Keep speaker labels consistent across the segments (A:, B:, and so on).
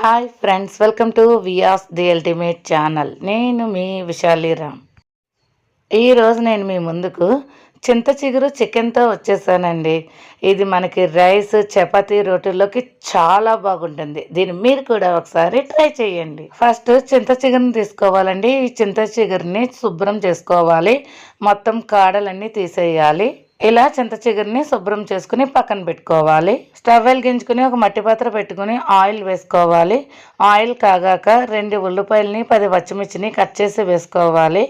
A: Hi friends welcome to Vyas the ultimate channel. నేను మీ విశాలీరామ్ ఈరోజు నేను మీ ముందుకు చింత చిగురు చికెన్తో వచ్చేసానండి. ఇది మనకి రైస్ చపాతీ రోటీల్లోకి చాలా బాగుంటుంది. దీన్ని మీరు కూడా ఒకసారి ట్రై చేయండి. ఫస్ట్ చింత చిగురుని తీసుకోవాలండి. ఈ చింత చిగురిని శుభ్రం చేసుకోవాలి. మొత్తం కాడలన్నీ తీసేయాలి. ఇలా చింత చిగురిని శుభ్రం చేసుకుని పక్కన పెట్టుకోవాలి. స్టవ్ వెలిగించుకుని ఒక మట్టి పాత్ర పెట్టుకుని ఆయిల్ వేసుకోవాలి. ఆయిల్ కాగాక రెండు ఉల్లిపాయలని పది పచ్చిమిర్చిని కట్ చేసి వేసుకోవాలి.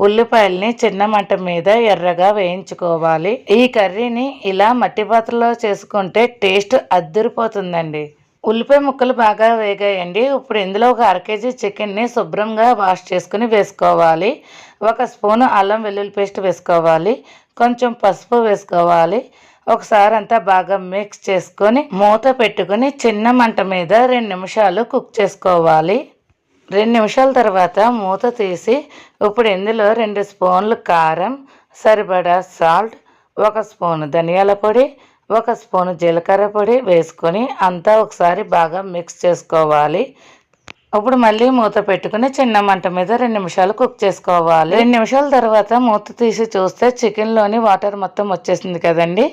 A: ఉల్లిపాయల్ని చిన్న మంట మీద ఎర్రగా వేయించుకోవాలి. ఈ కర్రీని ఇలా మట్టి పాత్రలో చేసుకుంటే టేస్ట్ అద్దరిపోతుందండి. ఉల్లిపాయ ముక్కలు బాగా వేగాయండి. ఇప్పుడు ఇందులో ఒక అర కేజీ చికెన్ని శుభ్రంగా వాష్ చేసుకుని వేసుకోవాలి. ఒక స్పూన్ అల్లం వెల్లుల్లి పేస్ట్ వేసుకోవాలి. కొంచెం పసుపు వేసుకోవాలి. ఒకసారి అంతా బాగా మిక్స్ చేసుకొని మూత పెట్టుకుని చిన్న మంట మీద రెండు నిమిషాలు కుక్ చేసుకోవాలి. రెండు నిమిషాల తర్వాత మూత తీసి ఇప్పుడు ఇందులో రెండు స్పూన్లు కారం సరిపడా సాల్ట్ ఒక స్పూన్ ధనియాల పొడి ఒక స్పూన్ జీలకర్ర పొడి వేసుకొని అంతా ఒకసారి బాగా మిక్స్ చేసుకోవాలి. ఇప్పుడు మళ్ళీ మూత పెట్టుకుని చిన్న మంట మీద రెండు నిమిషాలు కుక్ చేసుకోవాలి. రెండు నిమిషాల తర్వాత మూత తీసి చూస్తే చికెన్లోని వాటర్ మొత్తం వచ్చేసింది కదండి.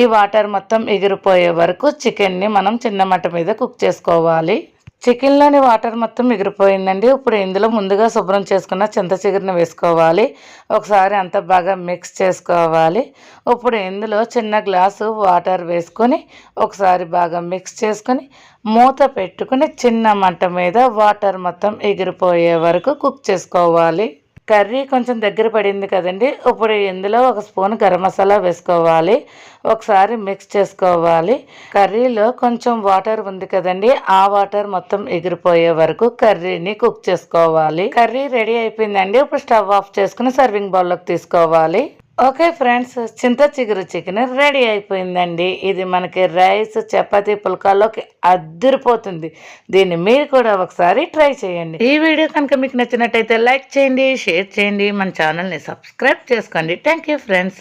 A: ఈ వాటర్ మొత్తం ఎగిరిపోయే వరకు చికెన్ని మనం చిన్న మంట మీద కుక్ చేసుకోవాలి. చికెన్లోని వాటర్ మొత్తం మిగిలిపోయిందండి ఇప్పుడు ఇందులో ముందుగా శుభ్రం చేసుకున్న చింత చిగురిని వేసుకోవాలి. ఒకసారి అంతా బాగా మిక్స్ చేసుకోవాలి. ఇప్పుడు ఇందులో చిన్న గ్లాసు వాటర్ వేసుకొని ఒకసారి బాగా మిక్స్ చేసుకొని మూత పెట్టుకుని చిన్న మంట మీద వాటర్ మొత్తం ఎగిరిపోయే వరకు కుక్ చేసుకోవాలి. కర్రీ కొంచెం దగ్గర పడింది కదండి. ఇప్పుడు ఇందులో ఒక స్పూన్ గరం మసాలా వేసుకోవాలి. ఒకసారి మిక్స్ చేసుకోవాలి. కర్రీలో కొంచెం వాటర్ ఉంది కదండి. ఆ వాటర్ మొత్తం ఎగిరిపోయే వరకు కర్రీని కుక్ చేసుకోవాలి. కర్రీ రెడీ అయిపోయిందండి. ఇప్పుడు స్టవ్ ఆఫ్ చేసుకుని సర్వింగ్ బౌల్లోకి తీసుకోవాలి. ఓకే ఫ్రెండ్స్ చింత చిగురు చికెన్ రెడీ అయిపోయిందండి. ఇది మనకి రైస్ చపాతీ పుల్కాల్లోకి అద్దరిపోతుంది. దీన్ని మీరు కూడా ఒకసారి ట్రై చేయండి. ఈ వీడియో కనుక మీకు నచ్చినట్టయితే లైక్ చేయండి షేర్ చేయండి. మన ఛానల్ని సబ్స్క్రైబ్ చేసుకోండి. Thank you friends.